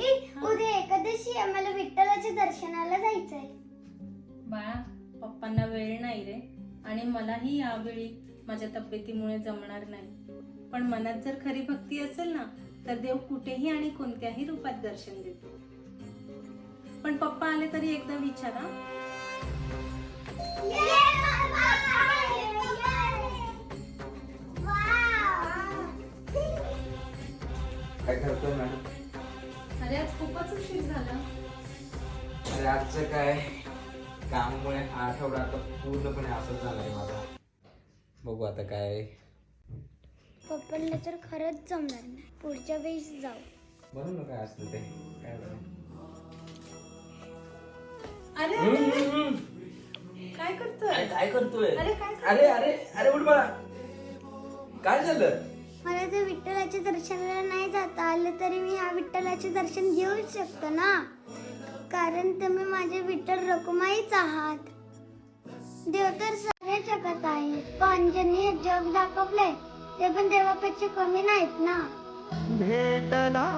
आई उद्या एकादशी आहे मला विठ्ठलाच्या दर्शनाला जायचंय. बाळा पप्पांना वेळ नाही रे. आणि मलाही यावेळी माझ्या तब्येतीमुळे जमणार नाही. पण मनात जर खरी भक्ती असेल ना तर देव कुठेही आणि कोणत्याही रूपात दर्शन देतो. पण पप्पा आले तरी एकदा विचारा. काय करतोय मॅडम? अरे आज खूपच उशीर झाला. अरे आजचं काय? कामामुळे हा आठवडा आता पूर्णपणे असंच झालाय माझा. बघू आता काय. पप्पांना तर खरंच जमणार नाही. पुढच्या वेळेस जाऊ. ना काय असतं ते? काय बरं. अरे हम्म, अरे, हम्म. काय अरे करतोय काय करतोय? अरे काय अरे अरे अरे उठ बाळा. काय झालं? मला जर विठ्ठलाच्या दर्शनाला जाता आलं तरी मी ह्या विठ्ठलाचे दर्शन घेऊ शकतो ना? कारण तुम्ही माझे विठ्ठल रकुमाईच आहात. देव तर सगळ्या जगात आहे. पण ज्यांनी हे जग दाखवलंय. ते पण देवापेक्षा कमी नाहीत ना? भेटला